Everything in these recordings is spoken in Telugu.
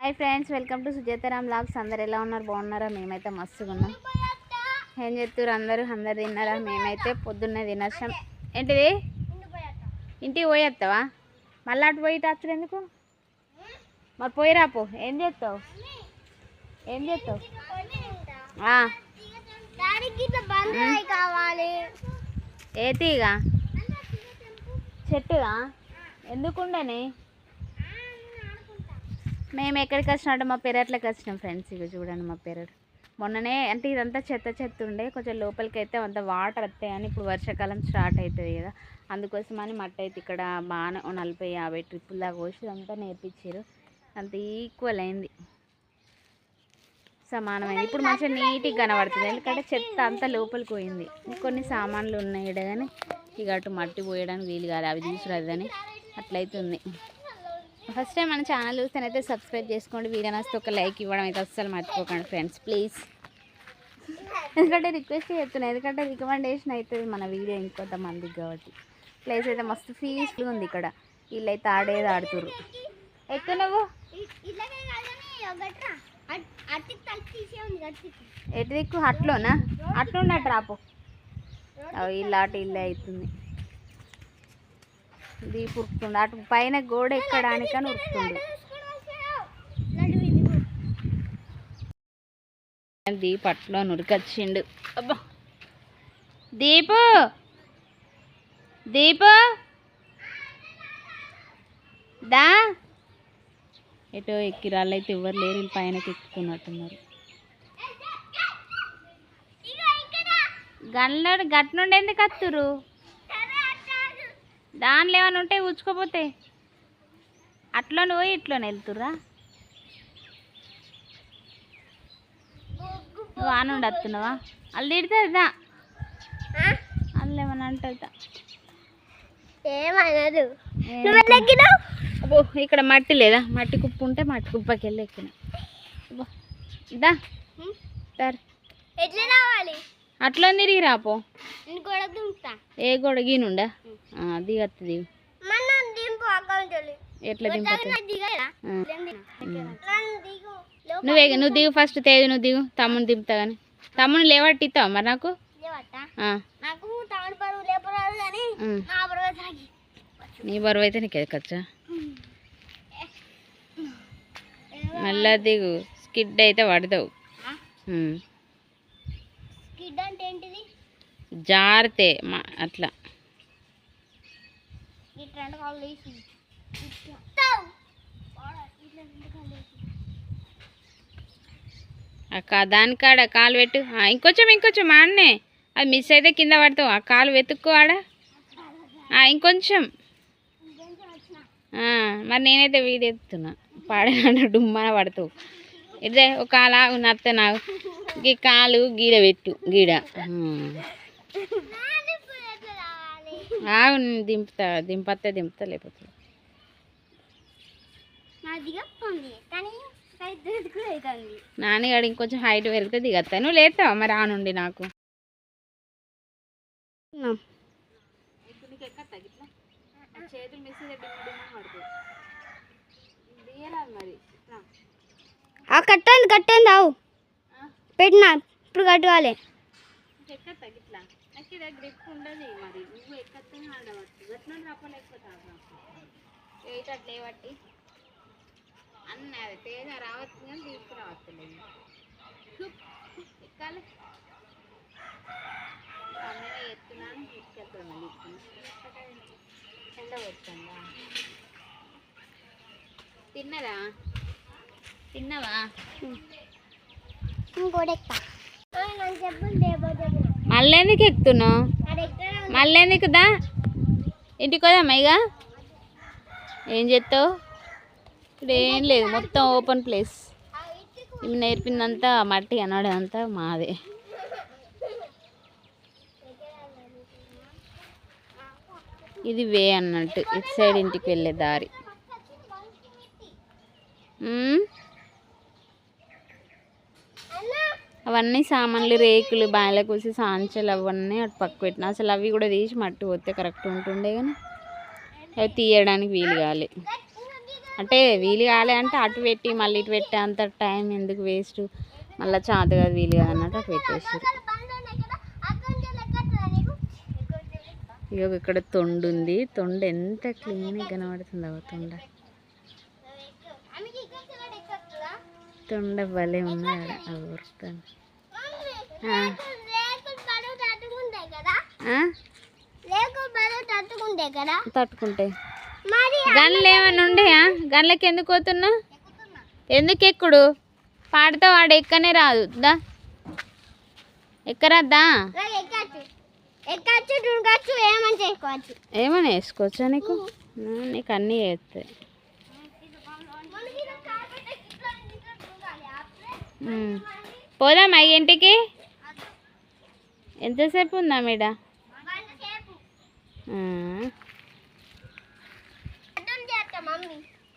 Hi friends welcome to Sujataram vlogs అందరు ఎలా ఉన్నారు? బాగున్నారా? మేమైతే మస్తుగా ఉన్నాం. ఏం చెప్తారు అందరూ? అందరు తిన్నారా? మేమైతే పొద్దున్నే తినర్షం ఏంటిది? ఇంటికి పోయేస్తావా మళ్ళీ అటు పోయి ఇటు వచ్చుడు ఎందుకు? మరి పోయి రాపో ఏం చేస్తావు? ఏం చేస్తావు? ఏ తీగ? చెట్టుగా ఎందుకుండని? మేము ఎక్కడికి వచ్చినామంటే మా పెరట్లోకి వచ్చినాం ఫ్రెండ్స్ ఇక చూడండి మా పెరడు. మొన్ననే అంటే ఇదంతా చెత్త చెత్త ఉండే కొంచెం లోపలికి అయితే అంత వాటర్ వస్తాయని ఇప్పుడు వర్షాకాలం స్టార్ట్ అవుతుంది కదా. అందుకోసమని మట్టి అయితే ఇక్కడ బాగానే నలభై యాభై ట్రిప్పుల దాకా పోసి నేర్పించారు. అంత ఈక్వల్ అయింది. సమానమైంది. ఇప్పుడు మంచిగా నీట్గా కనబడుతుంది. ఎందుకంటే చెత్త అంతా లోపలికి పోయింది. కొన్ని సామాన్లు ఉన్నాయి కానీ ఇక అటు మట్టి పోయడానికి వీలు కాదు అవి తీసుకురాదని అట్లయితే అట్లయితుంది ఫస్ట్ టైం మన ఛానల్ చూస్తేనైతే సబ్స్క్రైబ్ చేసుకోండి. వీడియో నచ్చితే ఒక లైక్ ఇవ్వడం అయితే అస్సలు మర్చిపోకండి ఫ్రెండ్స్ ప్లీజ్. ఎందుకంటే రిక్వెస్ట్ చేస్తున్నాను ఎందుకంటే రికమెండేషన్ అవుతుంది మన వీడియో ఇంకొంతమందికి కాబట్టి. ప్లేస్ అయితే మస్తు పీస్ఫుల్గా ఉంది ఇక్కడ. వీళ్ళైతే ఆడేది ఆడుతుర్రు. ఎక్కువ నువ్వు? ఎటు దిక్కు? అట్లోనా? అట్లున్నట్టు రాపో. అవి ఇల్లు అటు ఇల్లు అవుతుంది. దీపు ఉరుకుతుంది అటు పైన గోడ ఎక్కడానికని ఉరుకుతుంది. దీపు అట్లో నురికొచ్చిండు. అబ్బా. దీపు. దీపు. దా. ఎటో ఎక్కిరాళ్ళు అయితే ఎవరు లేరు వీళ్ళు పైనకి ఎక్కుతున్నట్టున్నారు. గన్లో గట్ నుండి ఎందుకు అత్తురు దానిలో ఏమైనా ఉంటే ఉచ్చుకోపోతే. అట్లోనే పోయి ఇట్లోనే వెళ్తుర్రా. నువ్వు ఆ నుండి వస్తున్నావా వాళ్ళు తిడుతుందా వాళ్ళు ఏమన్నా అంటుందా ఏమనదు. అబ్బో ఇక్కడ మట్టి లేదా? మట్టి కుప్ప ఉంటే మట్టి కుప్పకి వెళ్ళి ఎక్కిన. దా రావాలి? అట్లా తిరిగి రాపో ఏ గొడగినుండా దిగత్త దిగు. ఎట్లా నువ్వే నువ్వు దిగు ఫస్ట్ తేజు నువ్వు దిగు. తమ్ముని దింపుతా కానీ తమ్ముని లేవట్టిస్తావా మరి నాకు. నా బరువు అయితే నీకు ఎక్కచ్చా మళ్ళా దిగు. స్కిడ్ అయితే పడతావు. స్కిడ్ అంటే ఏంటిది జారితే మా అట్లా. ఇట్లా రెండు కాళ్ళు వేసి కాళ్ళు వేసి. అక్క దానికాడ కాలు పెట్టు. ఆ, ఇంకొంచెం ఇంకొంచెం మా అన్నే. అది మిస్ అయితే కింద పడతావు. ఆ కాలు వెతుక్కో ఆడ. ఆ, ఇంకొంచెం. మరి నేనైతే వీడియో ఎత్తున్నా పాడిన డుమ్మన పడతావు. ఇదే ఒక కాలు ఆగు నత్త నాకు. ఈ కాలు గీడ పెట్టు గీడ. దింపుతా దింపతే దింపుతా లేకపోతే. నాన్నగాడు ఇంకొంచెం హైట్ పెరిగితే దిగత్తా. నువ్వు లేతావా మరి ఆ నుండి నాకు? చేతులు మిస్ మరి. ఆ కట్టండి కట్టండి రావు పెట్టినా ఇప్పుడు కట్టుకోవాలి. ఎక్కత్తా గిట్లా ఉండదు మరి నువ్వు అన్న తేజ రావచ్చు కానీ తీసుకురావట్లేదు ఎక్కాలి అన్ననే ఎత్తున్నాను తీసుకెళ్తున్నాను ఎండ వస్తుందా తిన్నరా తిన్నావా? చెప్పిన మళ్ళీ ఎందుకు ఎక్కుతున్నావు మళ్ళీ ఎందుకు దా? ఇంటికి పోదామా ఇక ఏం చేస్తావు? ఇక్కడ ఏం లేదు మొత్తం ఓపెన్ ప్లేస్ ఇవి నేర్పిందంతా మట్టి అన్నాడు అంతా మాదే. ఇది వే అన్నట్టు ఇటు సైడ్ ఇంటికి వెళ్ళే దారి. అవన్నీ సామాన్లు రేకులు బాయిల కూసి సాంచలు అవన్నీ అటు పక్క పెట్టిన. అసలు అవి కూడా తీసి మట్టి పోతే కరెక్ట్ ఉంటుండే కానీ అవి తీయడానికి వీలు కాలే. అంటే వీలు కాలే అంటే అటు పెట్టి మళ్ళీ ఇటు పెట్టి అంత టైం ఎందుకు వేస్ట్? మళ్ళీ చాత కాదు వీలు కాదు అన్నట్టు అటు పెట్టేసారు. ఇక ఇక్కడ తొండు ఉంది. తొండ ఎంత క్లీన్గా కనబడుతుంది అవ తొండ. తొండ భలే ఉంది ఆడ ఆ ఉరుకుతాను ఆ. ఆ? తట్టుకుంటే కదా తట్టుకుంటాయి గన్లు ఏమైనా ఉండయా? గన్లకి ఎందుకు పోతున్నా ఎందుకు ఎక్కుడు? పాడితే వాడు ఎక్కనే రాదు. దా. దునకచ్చు ఏమని వేసుకోవచ్చా నీకు? నీకు అన్నీ వేస్తాయి. పోదాం ఇంటికి? ఎంతసేపు ఉందా మీడ?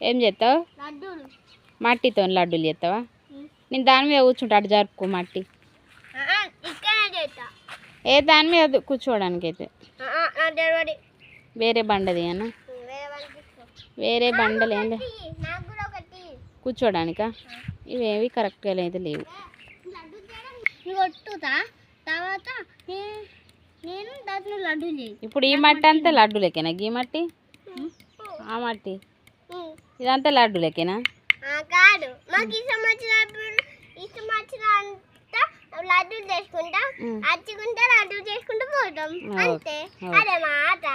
ఏం చేస్తావు? మట్టితో లడ్డూలు చేస్తావా? నేను దాని మీద కూర్చుంటా అటు జరుపుకో మట్టి. ఏ దాని మీద కూర్చోవడానికి అయితే? వేరే బండది అన్న వేరే బండలు ఏం లే ఇయ్యి, నాకు కూడా ఒకటి. కూర్చోడానికా ఇవేవి కరెక్ట్గా అయితే లేవు. తర్వాత నేను దాంట్లో లడ్డు చేయి. ఇప్పుడు ఈ మట్టి అంతా లడ్డు లెక్కేనా? గీ మట్టి? ఆ మట్టి? ఇదంతా లడ్డు లెక్కేనా? కాదు. మాకు ఇష్టం వచ్చినప్పుడు ఇష్టం వచ్చినంత లడ్డు చేసుకుంటా. అచ్చుకుంటే లడ్డు చేసుకుంటూ పోతాం. అంతే. అదే మాట.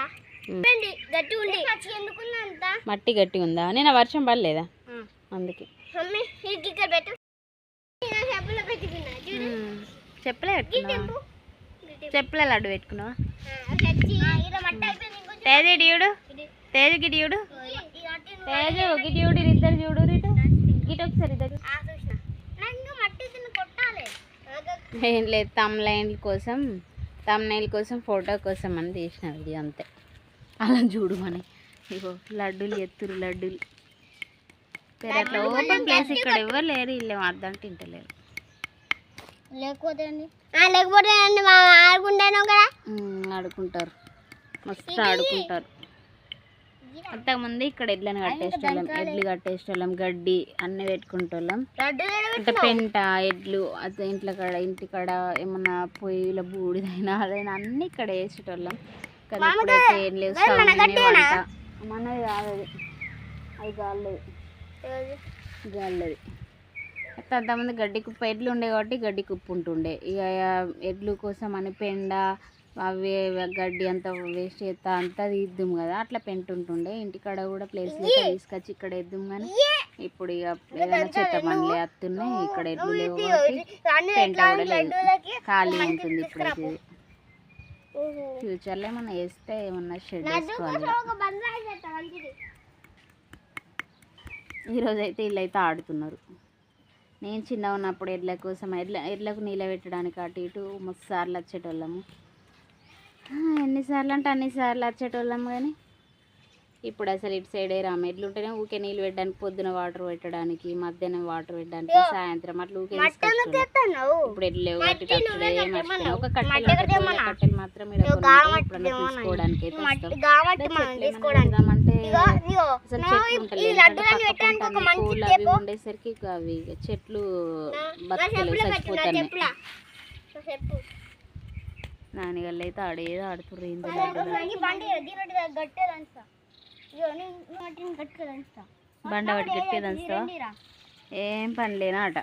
గట్టి ఉండి. ఎందుకున్నంత మట్టి గట్టి ఉందా నేను వర్షం పడలేదా? అందుకే. మమ్మీ ఇక్కడ పెట్టు నేను చెప్పులు పెట్టుకున్నా చూడు చెప్పలే పెట్టుకున్నావా? చెప్పులే లడ్డు పెట్టుకున్నావా? ఇలా మట్టి అయిపోయింది ఇంకొంచెం తేజ డియుడు తేజ గిడియుడు తేజు గిడియుడు ఇద్దరు చూడు ఇటు. ఇటు ఒకసారి ఇద్దరు ఏం లేదు తమ్లైన్ కోసం తమ్నైల్ కోసం ఫోటో కోసం అని తీసిన వీడియో అంతే. అలా చూడు మన ఇగో లడ్డూలు ఎత్తురు లడ్డూలు. ఓపెన్ ప్లేస్ ఇక్కడ ఎవరు లేరు ఇల్లు అద్దంటే ఇంటలేరు లేకపోతే అండి లేకపోతే అండి ఆడుకుంటాను కదా? ఆడుకుంటారు. మస్తు ఆడుకుంటారు. అంతకుముందు ఇక్కడ ఎడ్లను కట్టేసేటోళ్ళం ఎడ్లు కట్టేసేటోళ్ళం గడ్డి అన్ని పెట్టుకుంటోళ్ళం. అంటే పెంట ఎడ్లు అదే ఇంట్లో కాడ ఇంటి కాడ ఏమన్నా పొయ్యిల బూడిదైనా అదైనా అన్ని ఇక్కడ వేసేటోళ్ళం. కానీ ఇప్పుడైతే ఏం లేవు. మనది కాదు అది అది గాలిది గాలిది అంతమంది గడ్డి కుప్ప ఎడ్లు ఉండే కాబట్టి గడ్డి కుప్ప ఉంటుండే. ఇక ఎడ్లు కోసం అని పెండ అవి గడ్డి అంతా వేస్ట్ చేస్తా అంతా తీద్దాం కదా. అట్లా పెంట ఉంటుండే. ఇంటికాడ కూడా ప్లేస్ లేక తీసుకొచ్చి ఇక్కడ వేద్దాం కానీ ఇప్పుడు ఇక ఏదైనా చెత్త పనులు వేస్తున్నాయి ఇక్కడ ఎడ్లు లేవు కాబట్టి పెంట కూడా లేదు. ఖాళీ ఉంటుంది ఇప్పుడైతే. ఇది ఫ్యూచర్లో ఏమన్నా వేస్తే ఏమన్నా షెడ్ వేసుకోవాలి ఇక. ఒక బంద్ చేస్తా మంచిది. ఈరోజు అయితే వీళ్ళు అయితే ఆడుతున్నారు. నేను చిన్న ఉన్నప్పుడు ఎడ్ల కోసం ఎడ్ల ఎడ్లకు నీళ్ళ పెట్టడానికి అటు ఇటు మస్తు సార్లు వచ్చేటోళ్ళము. ఎన్నిసార్లు అంటే అన్నిసార్లు వచ్చేటోళ్ళము కానీ ఇప్పుడు అసలు ఇటు సైడే రాము ఎడ్లు ఉంటేనే ఊకే నీళ్ళు పెట్టడానికి పొద్దున వాటర్ పెట్టడానికి మధ్యాహ్నం వాటర్ పెట్టడానికి సాయంత్రం అట్లా ఊకే ఇప్పుడు లేవు ఒక కట్టెలు కట్టెలు మాత్రం తీసుకోవడానికి అవి ఉండేసరికి అవి చెట్లు నా బతకలేవు చెప్పులో పెట్టు నా చచ్చిపోతున్నాయి చెప్పులా నా చెప్పు నాన్నగళ్ళు అయితే ఆడేదో ఆడుతుర్రు ఏంది ఈ బండి వాటిని గట్టిగా దంచుతావా. ఏం పని లేనా ఆట.